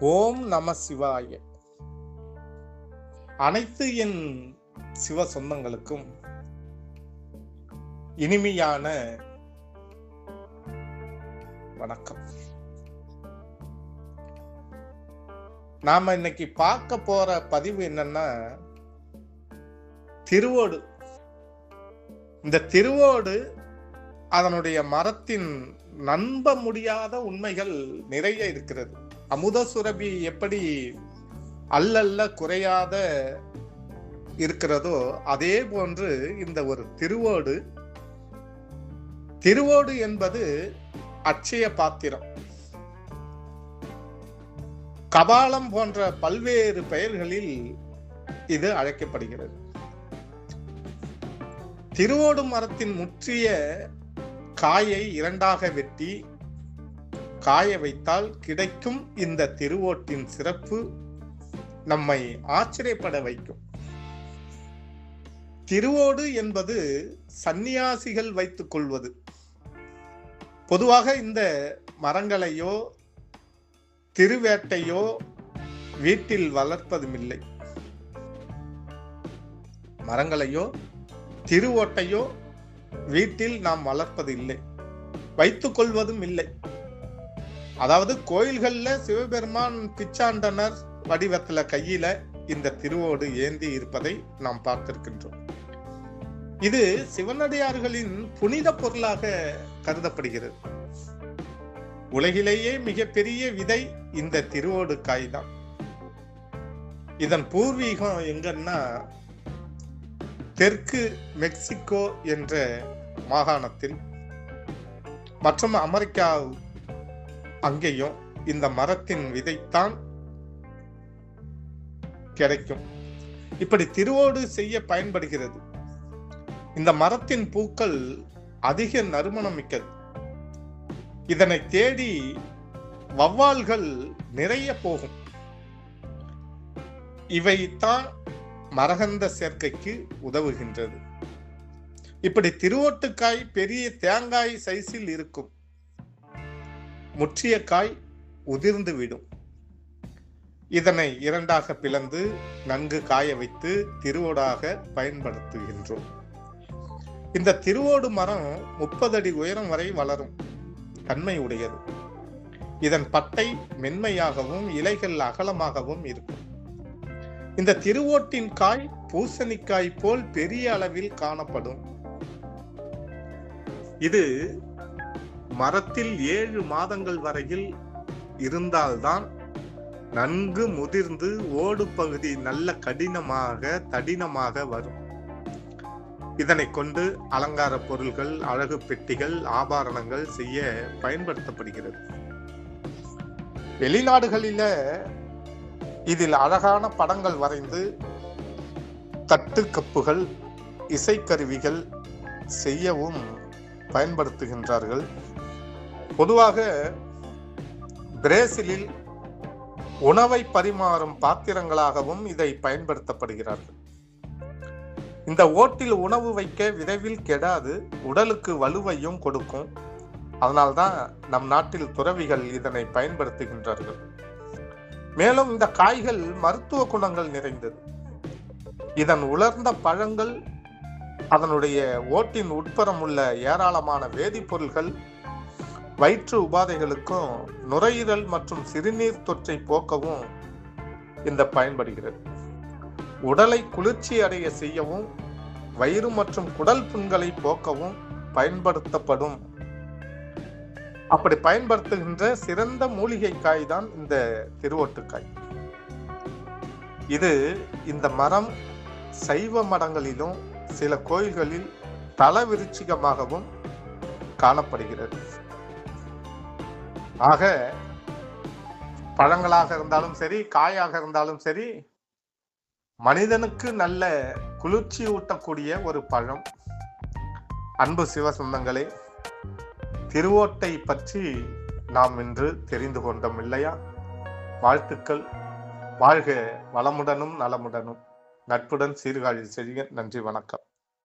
ஓம் நம சிவாய. அனைத்து என் சிவ சொந்தங்களுக்கும் இனிமையான வணக்கம். நாம இன்னைக்கு பார்க்க போற பதிவு என்னன்னா திருவோடு. இந்த திருவோடு அதனுடைய மரத்தின் நம்ப முடியாத உண்மைகள் நிறைய இருக்கிறது. அமுத சுரபி எப்படி அல்லல்ல குறையாத இருக்கிறதோ அதே போன்று இந்த ஒரு திருவோடு திருவோடு என்பது அட்சய பாத்திரம். கபாலம் போன்ற பல்வேறு பெயர்களில் இது அழைக்கப்படுகிறது. திருவோடு மரத்தின் முற்றிய காயை இரண்டாக வெட்டி காய வைத்தால் கிடைக்கும் இந்த திருவோட்டின் சிறப்பு நம்மை ஆச்சரியப்பட வைக்கும். திருவோடு என்பது சந்நியாசிகள் வைத்துக் கொள்வது. பொதுவாக இந்த மரங்களையோ திருவேட்டையோ வீட்டில் வளர்ப்பதுமில்லை. மரங்களையோ திருவோட்டையோ வீட்டில் நாம் வளர்ப்பது இல்லை வைத்துக் கொள்வதும் இல்லை. அதாவது கோயில்கள்ல சிவபெருமான் பிச்சாண்டனர் வடிவத்துல கையில இந்த திருவோடு ஏந்தி இருப்பதை நாம் பார்த்திருக்கின்றோம். இது சிவனடியார்களின் புனித பொருளாக கருதப்படுகிறது. உலகிலேயே மிகப்பெரிய விதை இந்த திருவோடு காய் தான் இதன் பூர்வீகம் எங்கன்னா தெற்கு மெக்சிகோ என்ற மாகாணத்தில் மற்றும் அமெரிக்கா அங்கேயும் இந்த மரத்தின் விதைத்தான் கிடைக்கும். இப்படி திருவோடு செய்ய பயன்படுகிறது. இந்த மரத்தின் பூக்கள் அதிக நறுமணம் மிக்கது. இதனை தேடி வவ்வால்கள் நிறைய போகும். இவைத்தான் மரகந்த சேர்க்கைக்கு உதவுகின்றது. இப்படி திருவோட்டுக்காய் பெரிய தேங்காய் சைஸில் இருக்கும். முற்றிய காய் உதிர்ந்து விடும். இதனை இரண்டாக பிளந்து நன்கு காய வைத்து திருவோடாக பயன்படுத்துகின்றோம். இந்த திருவோடு மரம் முப்பது அடி உயரம் வரை வளரும். தன்மை உடையது. இதன் பட்டை மென்மையாகவும் இலைகள் அகலமாகவும் இருக்கும். இந்த திருவோட்டின் காய் பூசணிக்காய் போல் பெரிய அளவில் காணப்படும். இது மரத்தில் ஏழு மாதங்கள் வரையில் இருந்தால்தான் நன்கு முதிர்ந்து ஓடு பகுதி நல்ல கடினமாக தடினமாக வரும். இதனை கொண்டு அலங்கார பொருள்கள் அழகு பெட்டிகள் ஆபரணங்கள் செய்ய பயன்படுத்தப்படுகிறது. வெளிநாடுகளில இதில் அழகான படங்கள் வரைந்து தட்டு கப்புகள் இசைக்கருவிகள் செய்யவும் பயன்படுத்துகின்றார்கள். பொதுவாக பிரேசிலில் உணவை பரிமாறும் பாத்திரங்களாகவும் இதை பயன்படுத்தப்படுகிறார்கள். இந்த ஓட்டில் உணவு வைக்க விரைவில் கெடாது உடலுக்கு வலுவையும் கொடுக்கும். அதனால்தான் நம் நாட்டில் துறவிகள் இதனை பயன்படுத்துகின்றார்கள். மேலும் இந்த காய்கள் மருத்துவ குணங்கள் நிறைந்தது. இதன் உலர்ந்த பழங்கள் அதனுடைய ஓட்டின் உட்புறம் உள்ள ஏராளமான வேதிப்பொருள்கள் வயிற்று உபாதைகளுக்கும் நுரையீரல் மற்றும் சிறுநீர் தொற்றை போக்கவும் இந்த பயன்படுகிறது. உடலை குளிர்ச்சி அடைய செய்யவும் வயிறு மற்றும் குடல் புண்களை போக்கவும் பயன்படுத்தப்படும். அப்படி பயன்படுத்துகின்ற சிறந்த மூலிகை காய் தான் இந்த திருவொட்டுக்காய். இது இந்த மரம் சைவ மடங்களிலும் சில கோயில்களில் தலவிருச்சிகமாகவும் காணப்படுகிறது. ஆக பழங்களாக இருந்தாலும் சரி காயாக இருந்தாலும் சரி மனிதனுக்கு நல்ல குளிர்ச்சி ஊட்டக்கூடிய ஒரு பழம். அன்பு சிவசந்தங்களே திருவோட்டை பற்றி நாம் இன்று தெரிந்து கொண்டோம் இல்லையா? வாழ்த்துக்கள். வாழ்க வளமுடனும் நலமுடனும். நட்புடன் சீர்காழி செய்ய நன்றி வணக்கம்.